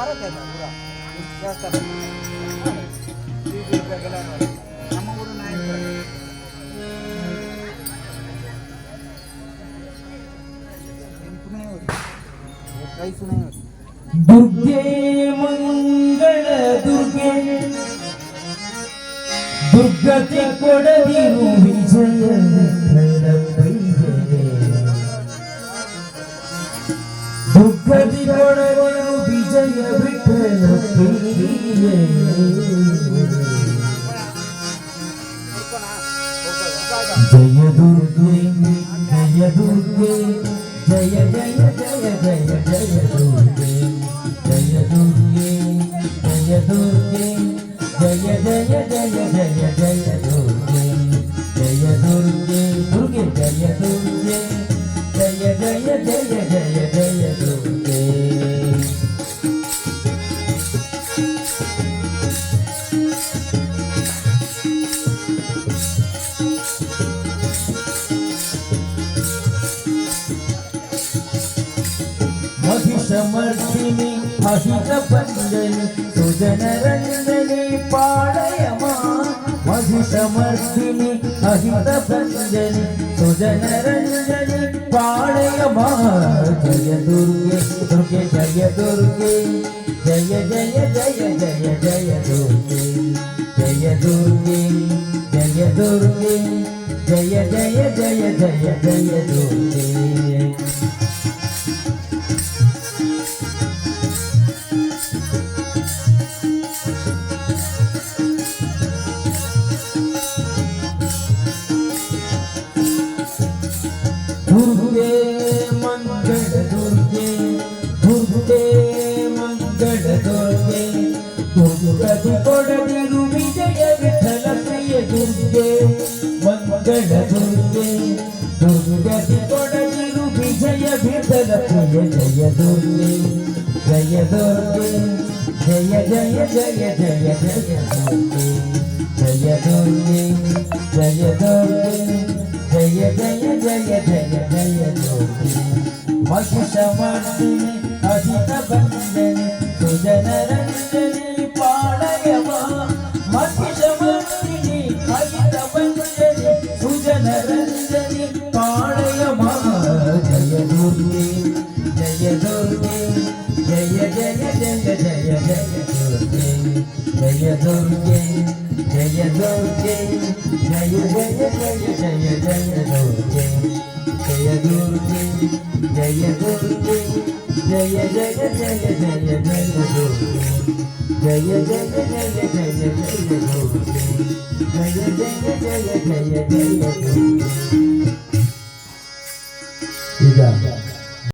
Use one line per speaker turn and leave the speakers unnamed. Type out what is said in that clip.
ಬರುತ್ತೆ ಪೂರ ದೇವಸ್ಥಾನ ನಮ್ಮ ಊರು ನಾಯಕರು
ದುರ್ಗೆ ಮಂಗಳ ದುರ್ಗೆ ದುರ್ಗತೆ ಕೊಡದಿರು ವಿಜಯ ದುರ್ಗತಿ ಕೊಡದಿರು విజయ విఠల ప్రియ జయ దుర్గే జయ దుర్గే జయ జయ జయ జయ జయ దుర్గే జయ దుర్గే జయ దుర్గే జయ జయ జయ జయ జయ దుర్గే జయ దుర్గే महिषमर्दिनि महिषपञ्जनि सुजनरञ्जनि पालयमा महिषमर्दिनि महिषपञ्जनि सुजनरञ्जनि पालयमा जय दुर्गे दुर्गे जय दुर्गे जय जय जय जय जय दुर्गे जय दुर्गे जय दुर्गे जय जय जय जय जय दुर्गे दुर्गे मंगल दुर्गे दुर्गे मंगल दुर्गे, दुर्गति कोडदिरु विजय विठल प्रिय दुर्गे, मंगल दुर्गे, दुर्गति कोडदिरु विजय विठल प्रिय जय दुर्गे जय दुर्गे, जय जय जय जय जय दुर्गे जय दुर्गे जय दुर्गे। ஜய ஜய ஜய ஜய ஜய மகிஷமாசினி அகித பந்தனி சுஜனரஞ்சனி பாளையமா జయ దుర్గే జయ దుర్గే జయ జయ జయ జయ జయ దుర్గే జయ దుర్గే జయ దుర్గే జయ జయ జయ జయ జయ దుర్గే జయ జయ జయ జయ జయ దుర్గే జయ జయ జయ జయ జయ దుర్గే